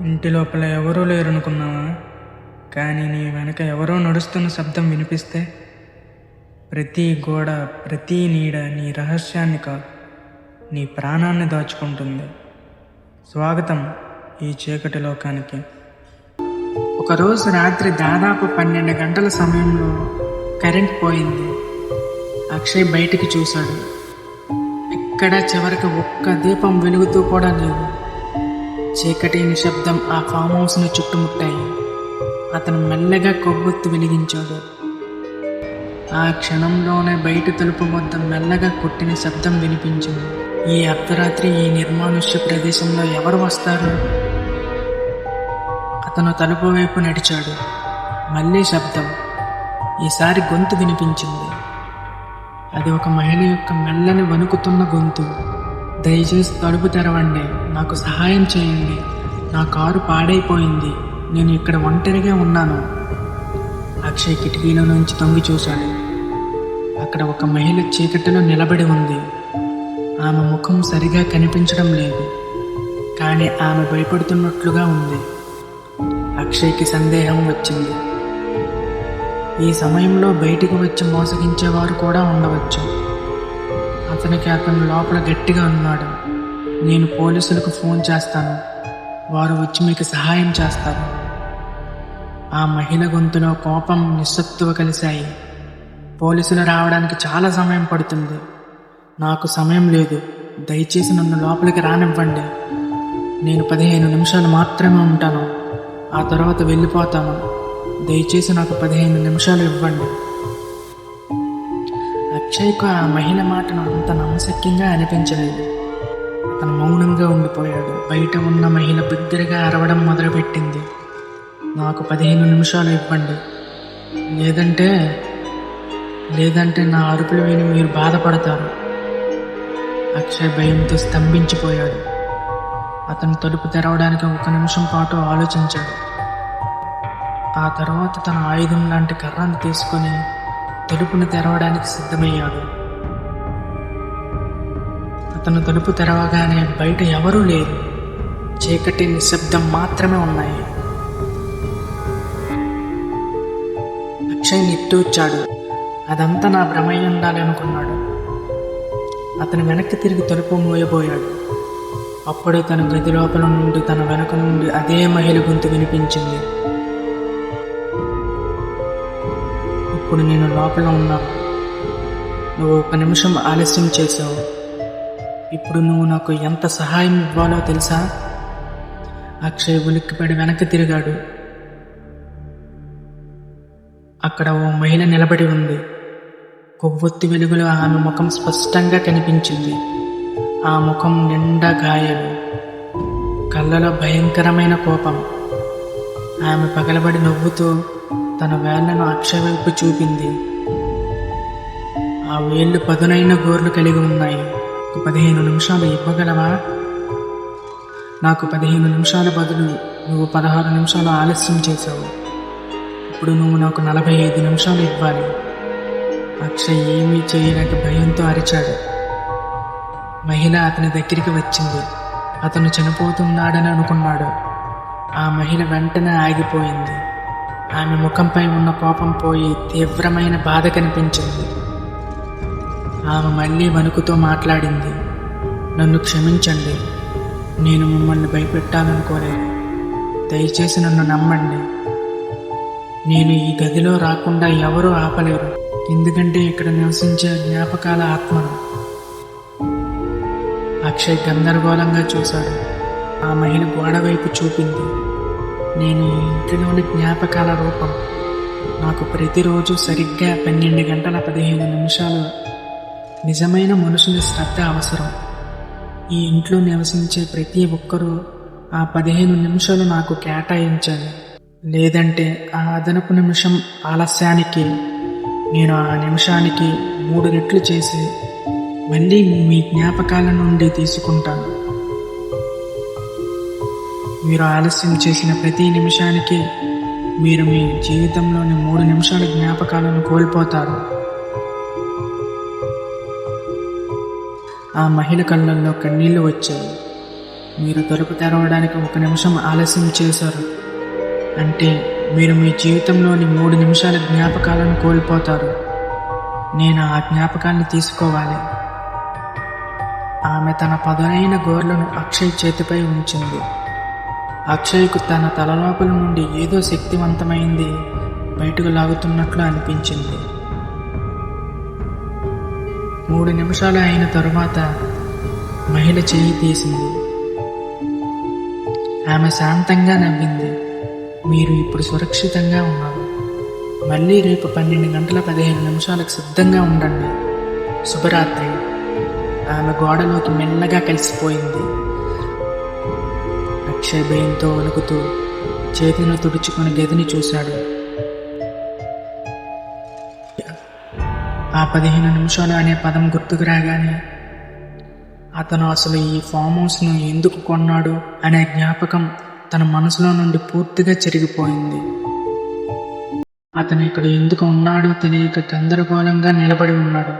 ఇంటి లోపల ఎవరూ లేరనుకున్నావా? కానీ నీ వెనక ఎవరో నడుస్తున్న శబ్దం వినిపిస్తే ప్రతి గోడ ప్రతి నీడ నీ రహస్యాన్ని కాదు నీ ప్రాణాన్ని దాచుకుంటుంది. స్వాగతం ఈ చీకటి లోకానికి. ఒకరోజు రాత్రి దాదాపు పన్నెండు గంటల సమయంలో కరెంట్ పోయింది. అక్షయ్ బయటికి చూశాడు. ఎక్కడ చివరికి ఒక్క దీపం వెలుగుతూ కూడా లేదు. చీకటి నిశ్శబ్దం ఆ ఫామ్ హౌస్ను చుట్టుముట్టాయి. అతను మెల్లగా కొవ్వొత్తి వెలిగించాడు. ఆ క్షణంలోనే బయట తలుపు వద్ద మెల్లగా కొట్టిన శబ్దం వినిపించింది. ఈ అర్ధరాత్రి ఈ నిర్మానుష్య ప్రదేశంలో ఎవరు వస్తారు? అతను తలుపు వైపు నడిచాడు. మళ్ళీ శబ్దం. ఈసారి గొంతు వినిపించింది. అది ఒక మహిళ యొక్క మెల్లని వణుకుతున్న గొంతు. దయచేసి తలుపు తెరవండి. నాకు సహాయం చేయండి. నా కారు పాడైపోయింది. నేను ఇక్కడ ఒంటరిగా ఉన్నాను. అక్షయ్ కిటికీలో నుంచి తొంగి చూశాడు. అక్కడ ఒక మహిళ చీకటిలో నిలబడి ఉంది. ఆమె ముఖం సరిగా కనిపించడం లేదు. కానీ ఆమె భయపడుతున్నట్లుగా ఉంది. అక్షయ్కి సందేహం వచ్చింది. ఈ సమయంలో బయటికి వచ్చి మోసగించేవారు కూడా ఉండవచ్చు. అతనికి అతను లోపల గట్టిగా ఉన్నాడు నేను పోలీసులకు ఫోన్ చేస్తాను. వారు వచ్చి మీకు సహాయం చేస్తారు. ఆ మహిళ గొంతులో కోపం నిస్సత్తువ కలిశాయి. పోలీసులు రావడానికి చాలా సమయం పడుతుంది. నాకు సమయం లేదు. దయచేసి నన్ను లోపలికి రానివ్వండి. నేను పదిహేను నిమిషాలు మాత్రమే ఉంటాను. ఆ తర్వాత వెళ్ళిపోతాను. దయచేసి నాకు పదిహేను నిమిషాలు ఇవ్వండి. అక్షయ్కు ఆ మహిళ మాటను అంత నమ్మశక్యంగా అనిపించలేదు. అతను మౌనంగా ఉండిపోయాడు. బయట ఉన్న మహిళ బిగ్గరగా అరవడం మొదలుపెట్టింది. నాకు పదిహేను నిమిషాలు ఇవ్వండి. లేదంటే లేదంటే నా అరుపులు విని మీరు బాధపడతారు. అక్షయ్ భయంతో స్తంభించిపోయాడు. అతను తలుపు తెరవడానికి ఒక నిమిషం పాటు ఆలోచించాడు. ఆ తర్వాత తన ఆయుధం లాంటి కర్రను తీసుకొని తలుపును తెరవడానికి సిద్ధమయ్యాడు. అతను తలుపు తెరవగానే బయట ఎవరూ లేరు. చీకటి నిశ్శబ్దం మాత్రమే ఉన్నాయి. అక్షయ్ నిట్టూర్చాడు అదంతా నా భ్రమై ఉండాలి అనుకున్నాడు. అతను వెనక్కి తిరిగి తలుపు మోయబోయాడు. అప్పుడే తన గది లోపల నుండి తన వెనక నుండి అదే మహిళ గొంతు వినిపించింది. ఇప్పుడు నేను లోపల ఉన్నాను నువ్వు ఒక నిమిషం ఆలస్యం చేసావు ఇప్పుడు నువ్వు నాకు ఎంత సహాయం ఇవ్వాలో తెలుసా? అక్షయ్ ఉలిక్కిపడి వెనక్కి తిరిగాడు. అక్కడ ఓ మహిళ నిలబడి ఉంది. కొవ్వొత్తి వెలుగులో ఆమె ముఖం స్పష్టంగా కనిపించింది. ఆ ముఖం నిండా గాయాలు. కళ్ళలో భయంకరమైన కోపం. ఆమె పగలబడి నవ్వుతూ తన వేళ్ళను అక్షయ వైపు చూపింది. ఆ వేళ్ళు పదునైన గోర్లు కలిగి ఉన్నాయి. ఒక పదిహేను నిమిషాలు ఇవ్వగలవా? నాకు పదిహేను నిమిషాల బదులు నువ్వు పదహారు నిమిషాలు ఆలస్యం చేశావు. ఇప్పుడు నువ్వు నాకు నలభై ఐదు నిమిషాలు ఇవ్వాలి. అక్షయ్ ఏమీ చేయలేక భయంతో అరిచాడు. మహిళ అతని దగ్గరికి వచ్చింది. అతను చనిపోతున్నాడని అనుకున్నాడు. ఆ మహిళ వెంటనే ఆగిపోయింది. ఆమె ముఖంపై ఉన్న కోపం పోయి తీవ్రమైన బాధ కనిపించింది. ఆమె మళ్ళీ వణుకుతో మాట్లాడింది. నన్ను క్షమించండి. నేను మిమ్మల్ని భయపెట్టాలనుకోలేదు. దయచేసి నన్ను నమ్మండి. నేను ఈ గదిలో రాకుండా ఎవరూ ఆపలేరు. ఎందుకంటే ఇక్కడ నివసించే జ్ఞాపకాల ఆత్మను. అక్షయ్ గందరగోళంగా చూశాడు. ఆ మహిళ గోడ వైపు చూపింది. నేను ఈ ఇంటిలోని జ్ఞాపకాల రూపం. నాకు ప్రతిరోజు సరిగ్గా పన్నెండు గంటల పదిహేను నిమిషాలు నిజమైన మనుషుల శ్రద్ధ అవసరం. ఈ ఇంట్లో నివసించే ప్రతి ఒక్కరూ ఆ పదిహేను నిమిషాలు నాకు కేటాయించాలి లేదంటే ఆ అదనపు నిమిషం ఆలస్యానికి నేను ఆ నిమిషానికి మూడు రెట్లు చేసి మళ్ళీ మీ జ్ఞాపకాల నుండి తీసుకుంటాను. మీరు ఆలస్యం చేసిన ప్రతి నిమిషానికి మీరు మీ జీవితంలోని మూడు నిమిషాల జ్ఞాపకాలను కోల్పోతారు. ఆ మహిళ కళ్ళల్లో కన్నీళ్ళు వచ్చాయి. మీరు తలుపు తెరవడానికి ఒక నిమిషం ఆలస్యం చేశారు. అంటే మీరు మీ జీవితంలోని మూడు నిమిషాల జ్ఞాపకాలను కోల్పోతారు. నేను ఆ జ్ఞాపకాన్ని తీసుకోవాలి. ఆమె తన పదునైన గోర్లను అక్షయ్ చేతిపై ఉంచింది. అక్షయ్కు తన తలలోపల నుండి ఏదో శక్తివంతమైంది బయటకు లాగుతున్నట్లు అనిపించింది. మూడు నిమిషాలు అయిన తరువాత మహిళ చేయి తీసింది. ఆమె శాంతంగా నవ్వింది. మీరు ఇప్పుడు సురక్షితంగా ఉన్నారు. మళ్ళీ రేపు పన్నెండు గంటల పదిహేను నిమిషాలకు సిద్ధంగా ఉండండి. శుభరాత్రి. ఆమె గోడలోకి మెల్లగా కలిసిపోయింది. అక్షయ్ భయంతో వణుకుతూ చేతిని తుడుచుకుని గదిని చూశాడు. ఆ పదిహేను నిమిషాలు అనే పదం గుర్తుకు రాగానే అతను అసలు ఈ ఫామ్ హౌస్ను ఎందుకు కొన్నాడు అనే జ్ఞాపకం తన మనసులో నుండి పూర్తిగా చెరిగిపోయింది. అతను ఇక్కడ ఎందుకు ఉన్నాడో తెలియక గందరగోళంగా నిలబడి ఉన్నాడు.